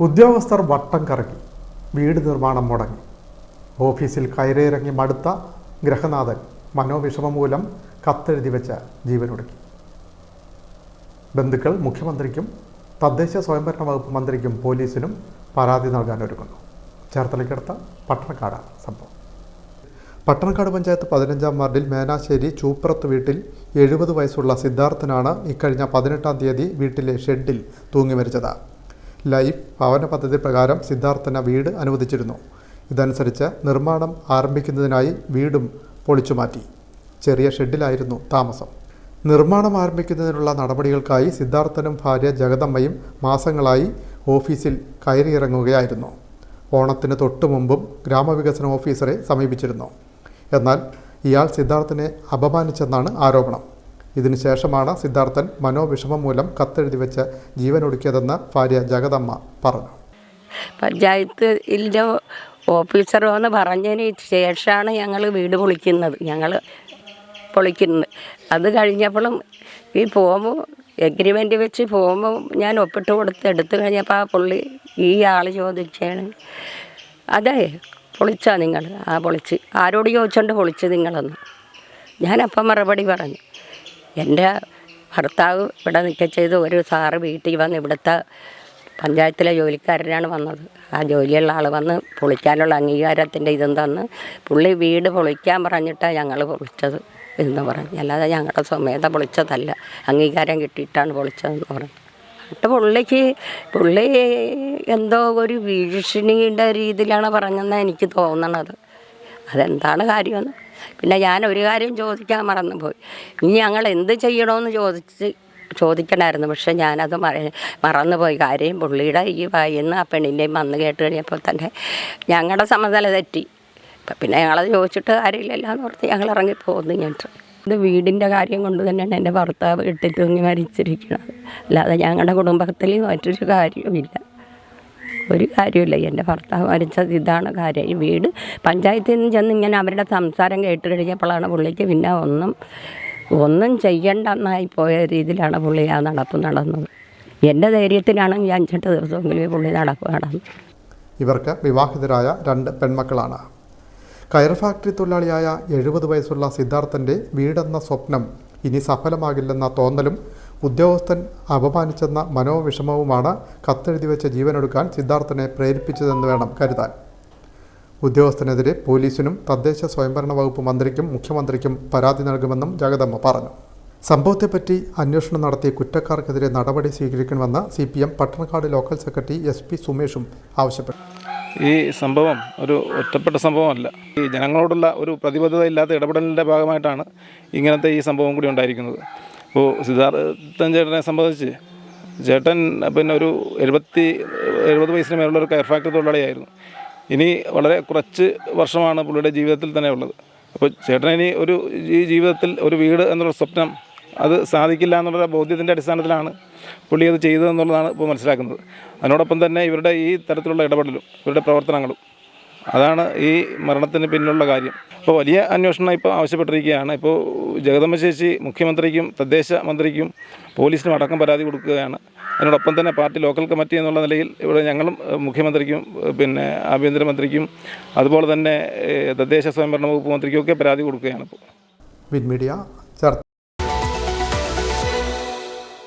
ഉദ്യോഗസ്ഥർ വട്ടം കറങ്ങി വീട് നിർമ്മാണം മുടങ്ങി. ഓഫീസിൽ കയറിയിറങ്ങി മടുത്ത ഗ്രഹനാഥൻ മനോവിഷമം മൂലം കത്തെഴുതി വെച്ച ജീവനൊടുക്കി. ബന്ധുക്കൾ മുഖ്യമന്ത്രിക്കും തദ്ദേശ സ്വയംഭരണ വകുപ്പ് മന്ത്രിക്കും പോലീസിനും പരാതി നൽകാൻ ഒരുങ്ങുന്നു. ചേർത്തലയ്ക്കടുത്ത പട്ടണക്കാട് സംഭവം. പട്ടണക്കാട് പഞ്ചായത്ത് പതിനഞ്ചാം വാർഡിൽ മേനാശ്ശേരി ചൂപ്രത്ത് വീട്ടിൽ എഴുപത് വയസ്സുള്ള സിദ്ധാർത്ഥനാണ് ഇക്കഴിഞ്ഞ പതിനെട്ടാം തീയതി വീട്ടിലെ ഷെഡിൽ തൂങ്ങി മരിച്ചത്. ലൈഫ് ഭവന പദ്ധതി പ്രകാരം സിദ്ധാർത്ഥന വീട് അനുവദിച്ചിരുന്നു. ഇതനുസരിച്ച് നിർമ്മാണം ആരംഭിക്കുന്നതിനായി വീടും പൊളിച്ചുമാറ്റി ചെറിയ ഷെഡിലായിരുന്നു താമസം. നിർമ്മാണം ആരംഭിക്കുന്നതിനുള്ള നടപടികൾക്കായി സിദ്ധാർത്ഥനും ഭാര്യ ജഗദമ്മയും മാസങ്ങളായി ഓഫീസിൽ കയറിയിറങ്ങുകയായിരുന്നു. ഓണത്തിന് തൊട്ടു മുമ്പും ഗ്രാമവികസന ഓഫീസറെ സമീപിച്ചിരുന്നു. എന്നാൽ ഇയാൾ സിദ്ധാർത്ഥനെ അപമാനിച്ചെന്നാണ് ആരോപണം. ഇതിനുശേഷമാണ് സിദ്ധാർത്ഥൻ മനോവിഷമം മൂലം കത്തെഴുതി വെച്ച് ജീവനൊടുക്കിയതെന്ന് ഭാര്യ ജഗദമ്മ പറഞ്ഞു. പഞ്ചായത്തിന്റെ ഓഫീസർ വന്ന് പറഞ്ഞതിന് ശേഷമാണ് ഞങ്ങൾ വീട് പൊളിക്കുന്നത്. ഞങ്ങൾ പൊളിക്കുന്നത്. അത് കഴിഞ്ഞപ്പോഴും ഈ ഫോമ് എഗ്രിമെന്റ് വെച്ച് ഫോമ് ഞാൻ ഒപ്പിട്ട് കൊടുത്ത് എടുത്തു കഴിഞ്ഞപ്പോൾ ആ പുള്ളി ഈ ആൾ ചോദിച്ചാണ് അതെ പൊളിച്ചാ നിങ്ങൾ ആ പൊളിച്ച്. ആരോട് ചോദിച്ചുകൊണ്ട് പൊളിച്ച് നിങ്ങളെന്ന്? ഞാനപ്പം മറുപടി പറഞ്ഞു. എന്റെ ഭർത്താവ് ഇവിടെ നിൽക്കുക ചെയ്ത് ഒരു സാറ് വീട്ടിൽ വന്ന് ഇവിടുത്തെ പഞ്ചായത്തിലെ ജോലിക്കാരനാണ് വന്നത്. ആ ജോലിയുള്ള ആൾ വന്ന് പൊളിക്കാനുള്ള അംഗീകാരത്തിന്റെ ഇതും തന്ന് പുള്ളി വീട് പൊളിക്കാൻ പറഞ്ഞിട്ടാണ് ഞങ്ങൾ പൊളിച്ചത് എന്ന് പറഞ്ഞു. അല്ലാതെ ഞങ്ങളുടെ സ്വമേധ പൊളിച്ചതല്ല. അംഗീകാരം കിട്ടിയിട്ടാണ് പൊളിച്ചതെന്ന് പറഞ്ഞു. എന്നിട്ട് പുള്ളിക്ക് പുള്ളി എന്തോ ഒരു ഭീഷണിയുടെ രീതിയിലാണ് പറഞ്ഞതെന്നാണ് എനിക്ക് തോന്നണത്. അതെന്താണ് കാര്യമെന്ന് പിന്നെ ഞാൻ ഒരു കാര്യം ചോദിക്കാൻ മറന്നുപോയി. ഇനി ഞങ്ങൾ എന്ത് ചെയ്യണമെന്ന് ചോദിച്ച് ചോദിക്കണമായിരുന്നു പക്ഷെ ഞാനത് മറ മറന്നുപോയി. കാര്യം പുള്ളിയുടെ ഈ വായിന്ന് ആ പെണ്ണിന്റെയും വന്ന് കേട്ട് കഴിഞ്ഞപ്പോൾ തന്നെ ഞങ്ങളുടെ സമതല തെറ്റി. പിന്നെ ഞങ്ങളത് ചോദിച്ചിട്ട് കാര്യമില്ലല്ലോ എന്ന് ഓർത്ത് ഞങ്ങൾ ഇറങ്ങിപ്പോകുന്നു ഞാൻ ഇത് വീടിന്റെ കാര്യം കൊണ്ട് തന്നെയാണ് എന്റെ ഭർത്താവ് കെട്ടി തൂങ്ങി മരിച്ചിരിക്കുന്നത് അല്ലാതെ ഞങ്ങളുടെ കുടുംബത്തിൽ മറ്റൊരു കാര്യവുമില്ല. ഒരു കാര്യമില്ല എന്റെ ഭർത്താവ് മരിച്ചത് ഇതാണ് കാര്യം. ഈ വീട് പഞ്ചായത്തിൽ നിന്ന് ചെന്ന് ഇങ്ങനെ അവരുടെ സംസാരം കേട്ട് കഴിഞ്ഞപ്പോഴാണ് പുള്ളിക്ക് പിന്നെ ഒന്നും ഒന്നും ചെയ്യണ്ടെന്നായി പോയ രീതിയിലാണ് പുള്ളി ആ നടപ്പ് നടന്നത്. എന്റെ ധൈര്യത്തിലാണെങ്കിൽ അഞ്ചെട്ട് ദിവസമെങ്കിലും പുള്ളി നടപ്പ് നടന്നു ഇവർക്ക് വിവാഹിതരായ രണ്ട് പെൺമക്കളാണ്. കയർ ഫാക്ടറി തൊഴിലാളിയായ എഴുപത് വയസ്സുള്ള സിദ്ധാർത്ഥന്റെ വീടെന്ന സ്വപ്നം ഇനി സഫലമാകില്ലെന്ന തോന്നലും ഉദ്യോഗസ്ഥൻ അപമാനിച്ചെന്ന മനോവിഷമവുമാണ് കത്തെഴുതി വെച്ച ജീവനെടുക്കാൻ സിദ്ധാർത്ഥനെ പ്രേരിപ്പിച്ചതെന്ന് വേണം കരുതാൻ. ഉദ്യോഗസ്ഥനെതിരെ പോലീസിനും തദ്ദേശ സ്വയംഭരണ വകുപ്പ് മന്ത്രിക്കും മുഖ്യമന്ത്രിക്കും പരാതി നൽകുമെന്നും ജഗദമ്മ പറഞ്ഞു. സംഭവത്തെപ്പറ്റി അന്വേഷണം നടത്തി കുറ്റക്കാർക്കെതിരെ നടപടി സ്വീകരിക്കണമെന്ന് C P M Pattanakkad local secretary S P സുമേഷും ആവശ്യപ്പെട്ടു. ഈ സംഭവം ഒരു ഒറ്റപ്പെട്ട സംഭവമല്ല. ഈ ജനങ്ങളോടുള്ള ഒരു പ്രതിബദ്ധത ഇല്ലാത്ത ഇടപെടലിന്റെ ഭാഗമായിട്ടാണ് ഇങ്ങനത്തെ ഈ സംഭവം കൂടി ഉണ്ടായിരിക്കുന്നത്. ഇപ്പോൾ സിദ്ധാർത്ഥൻ ചേട്ടനെ സംബന്ധിച്ച് ചേട്ടൻ പിന്നെ ഒരു എഴുപത്തി എഴുപത് വയസ്സിന് മേലുള്ള ഒരു കയർ ഫാക്ടറി തൊഴിലാളിയായിരുന്നു. ഇനി വളരെ കുറച്ച് വർഷമാണ് പുള്ളിയുടെ ജീവിതത്തിൽ തന്നെ ഉള്ളത്. അപ്പോൾ ചേട്ടൻ ഇനി ഒരു ഈ ജീവിതത്തിൽ ഒരു വീട് എന്നുള്ള സ്വപ്നം അത് സാധിക്കില്ല എന്നുള്ള ബോധ്യത്തിന്റെ അടിസ്ഥാനത്തിലാണ് പുള്ളി അത് ചെയ്തതെന്നുള്ളതാണ് ഇപ്പോൾ മനസ്സിലാക്കുന്നത്. അതിനോടൊപ്പം തന്നെ ഇവരുടെ ഈ തരത്തിലുള്ള ഇടപെടലും ഇവരുടെ പ്രവർത്തനങ്ങളും അതാണ് ഈ മരണത്തിന് പിന്നിലുള്ള കാര്യം. ഇപ്പോൾ വലിയ അന്വേഷണം ഇപ്പോൾ ആവശ്യപ്പെട്ടിരിക്കുകയാണ്. ഇപ്പോൾ ജഗദമ്മ ശേഷി മുഖ്യമന്ത്രിക്കും തദ്ദേശ മന്ത്രിക്കും പോലീസിനും അടക്കം പരാതി കൊടുക്കുകയാണ്. അതിനോടൊപ്പം തന്നെ പാർട്ടി ലോക്കൽ കമ്മിറ്റി എന്നുള്ള നിലയിൽ ഇവിടെ ഞങ്ങളും മുഖ്യമന്ത്രിക്കും പിന്നെ ആഭ്യന്തരമന്ത്രിക്കും അതുപോലെ തന്നെ തദ്ദേശ സ്വയംഭരണ വകുപ്പ് മന്ത്രിക്കും ഒക്കെ പരാതി കൊടുക്കുകയാണ് ഇപ്പോൾ വിൻ മീഡിയ